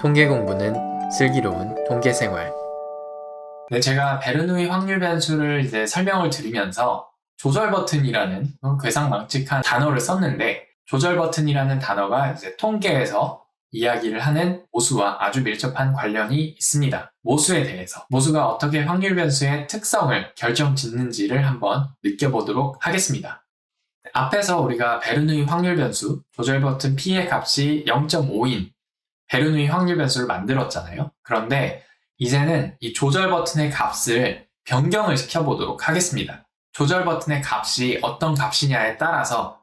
통계 공부는 슬기로운 통계 생활. 네, 제가 베르누이 확률 변수를 이제 설명을 드리면서 조절 버튼이라는 어, 괴상망측한 단어를 썼는데 조절 버튼이라는 단어가 이제 통계에서 이야기를 하는 모수와 아주 밀접한 관련이 있습니다. 모수에 대해서 모수가 어떻게 확률 변수의 특성을 결정 짓는지를 한번 느껴보도록 하겠습니다. 앞에서 우리가 베르누이 확률 변수 조절 버튼 p의 값이 0.5인 베르누이 확률 변수를 만들었잖아요. 그런데 이제는 이 조절 버튼의 값을 변경을 시켜보도록 하겠습니다. 조절 버튼의 값이 어떤 값이냐에 따라서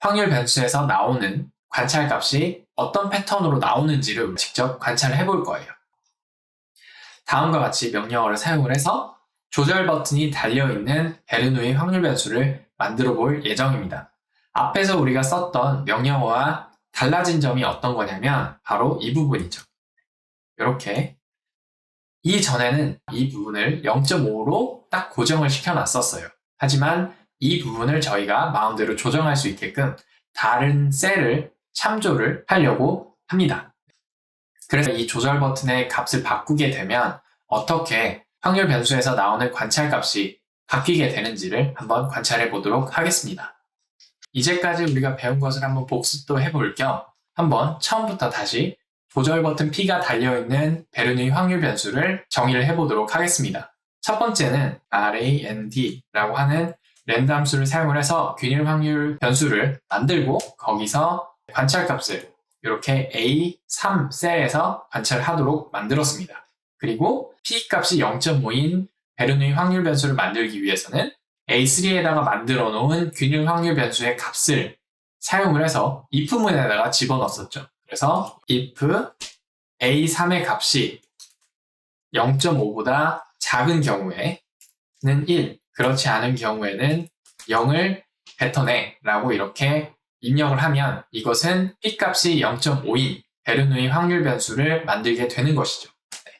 확률 변수에서 나오는 관찰 값이 어떤 패턴으로 나오는지를 직접 관찰을 해볼 거예요. 다음과 같이 명령어를 사용을 해서 조절 버튼이 달려있는 베르누이 확률 변수를 만들어 볼 예정입니다. 앞에서 우리가 썼던 명령어와 달라진 점이 어떤 거냐면 바로 이 부분이죠. 이렇게 이전에는 이 부분을 0.5로 딱 고정을 시켜놨었어요. 하지만 이 부분을 저희가 마음대로 조정할 수 있게끔 다른 셀을 참조를 하려고 합니다. 그래서 이 조절 버튼의 값을 바꾸게 되면 어떻게 확률 변수에서 나오는 관찰 값이 바뀌게 되는지를 한번 관찰해 보도록 하겠습니다. 이제까지 우리가 배운 것을 한번 복습도 해볼 겸 한번 처음부터 다시 조절 버튼 P가 달려있는 베르누이 확률 변수를 정의를 해보도록 하겠습니다. 첫 번째는 RAND라고 하는 랜덤 함수를 사용을 해서 균일 확률 변수를 만들고 거기서 관찰 값을 이렇게 A3 셀에서 관찰하도록 만들었습니다. 그리고 P 값이 0.5인 베르누이 확률 변수를 만들기 위해서는 A3에다가 만들어 놓은 균일 확률 변수의 값을 사용을 해서 if문에다가 집어넣었었죠. 그래서 if A3의 값이 0.5보다 작은 경우에는 1, 그렇지 않은 경우에는 0을 뱉어내 라고 이렇게 입력을 하면 이것은 P 값이 0.5인 베르누이 확률 변수를 만들게 되는 것이죠. 네.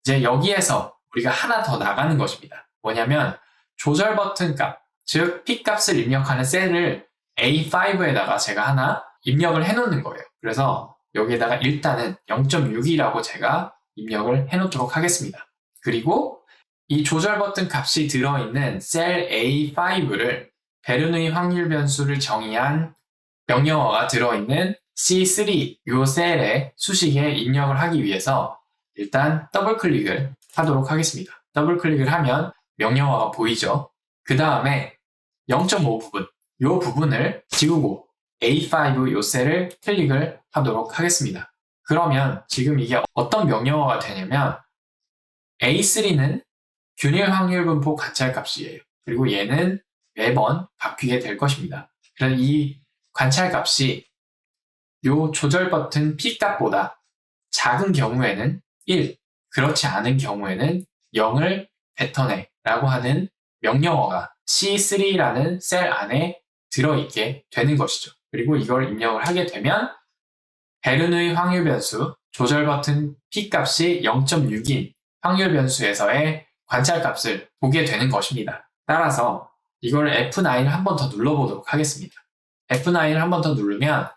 이제 여기에서 우리가 하나 더 나가는 것입니다. 뭐냐면 조절 버튼 값, 즉 P 값을 입력하는 셀을 A5에다가 제가 하나 입력을 해놓는 거예요. 그래서 여기에다가 일단은 0.6이라고 제가 입력을 해놓도록 하겠습니다. 그리고 이 조절 버튼 값이 들어있는 셀 A5를 베르누이 확률 변수를 정의한 명령어가 들어있는 C3 요 셀의 수식에 입력을 하기 위해서 일단 더블 클릭을 하도록 하겠습니다. 더블 클릭을 하면 명령어가 보이죠. 그 다음에 0.5 부분, 요 부분을 지우고 A5 요 셀을 클릭을 하도록 하겠습니다. 그러면 지금 이게 어떤 명령어가 되냐면 A3는 균일 확률 분포 관찰 값이에요. 그리고 얘는 매번 바뀌게 될 것입니다. 그래서 이 관찰 값이 요 조절 버튼 P 값보다 작은 경우에는 1, 그렇지 않은 경우에는 0을 뱉어내 라고 하는 명령어가 C3라는 셀 안에 들어있게 되는 것이죠. 그리고 이걸 입력을 하게 되면 베르누이 확률 변수 조절 버튼 P 값이 0.6인 확률 변수에서의 관찰 값을 보게 되는 것입니다. 따라서 이걸 F9을 한 번 더 눌러보도록 하겠습니다. F9을 한 번 더 누르면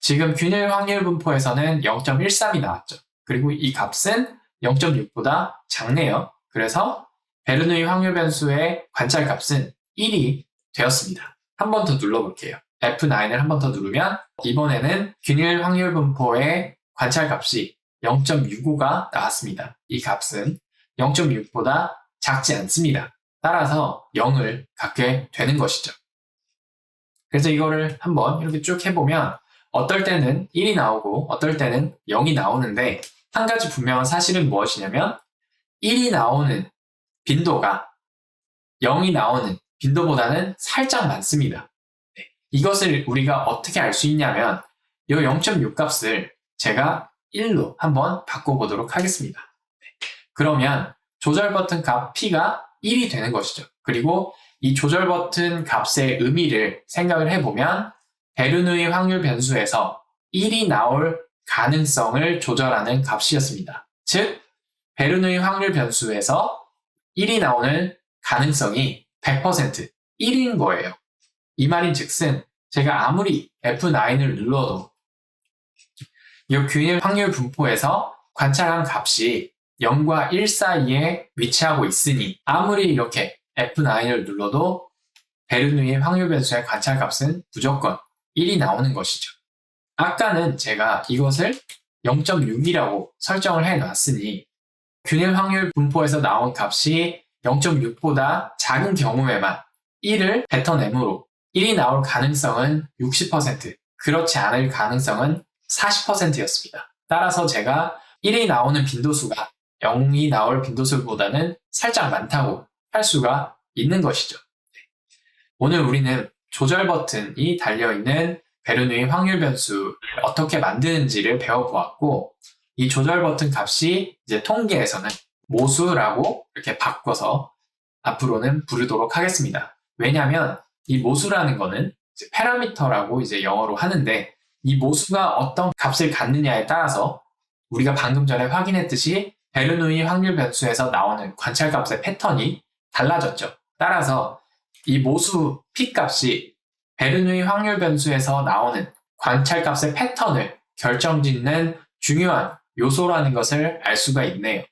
지금 균일 확률 분포에서는 0.13이 나왔죠. 그리고 이 값은 0.6보다 작네요. 그래서 베르누이 확률 변수의 관찰 값은 1이 되었습니다. 한 번 더 눌러볼게요. F9을 한 번 더 누르면 이번에는 균일 확률 분포의 관찰 값이 0.65가 나왔습니다. 이 값은 0.6보다 작지 않습니다. 따라서 0을 갖게 되는 것이죠. 그래서 이거를 한번 이렇게 쭉 해보면 어떨 때는 1이 나오고 어떨 때는 0이 나오는데 한 가지 분명한 사실은 무엇이냐면 1이 나오는 빈도가 0이 나오는 빈도보다는 살짝 많습니다. 네. 이것을 우리가 어떻게 알 수 있냐면 이 0.6 값을 제가 1로 한번 바꿔보도록 하겠습니다. 네. 그러면 조절 버튼 값 P가 1이 되는 것이죠. 그리고 이 조절 버튼 값의 의미를 생각을 해보면 베르누이 확률 변수에서 1이 나올 가능성을 조절하는 값이었습니다. 즉, 베르누이 확률 변수에서 1이 나오는 가능성이 100% 1인 거예요. 이 말인 즉슨 제가 아무리 F9을 눌러도 이 균일 확률 분포에서 관찰한 값이 0과 1 사이에 위치하고 있으니 아무리 이렇게 F9을 눌러도 베르누이 확률 변수의 관찰 값은 무조건 1이 나오는 것이죠. 아까는 제가 이것을 0.6이라고 설정을 해 놨으니 균일 확률 분포에서 나온 값이 0.6보다 작은 경우에만 1을 뱉어내므로 1이 나올 가능성은 60%, 그렇지 않을 가능성은 40%였습니다. 따라서 제가 1이 나오는 빈도수가 0이 나올 빈도수보다는 살짝 많다고 할 수가 있는 것이죠. 오늘 우리는 조절 버튼이 달려있는 베르누이 확률 변수를 어떻게 만드는지를 배워보았고, 이 조절 버튼 값이 이제 통계에서는 모수라고 이렇게 바꿔서 앞으로는 부르도록 하겠습니다. 왜냐하면 이 모수라는 거는 이제 파라미터라고 이제 영어로 하는데 이 모수가 어떤 값을 갖느냐에 따라서 우리가 방금 전에 확인했듯이 베르누이 확률 변수에서 나오는 관찰값의 패턴이 달라졌죠. 따라서 이 모수 p 값이 베르누이 확률 변수에서 나오는 관찰값의 패턴을 결정짓는 중요한 요소라는 것을 알 수가 있네요.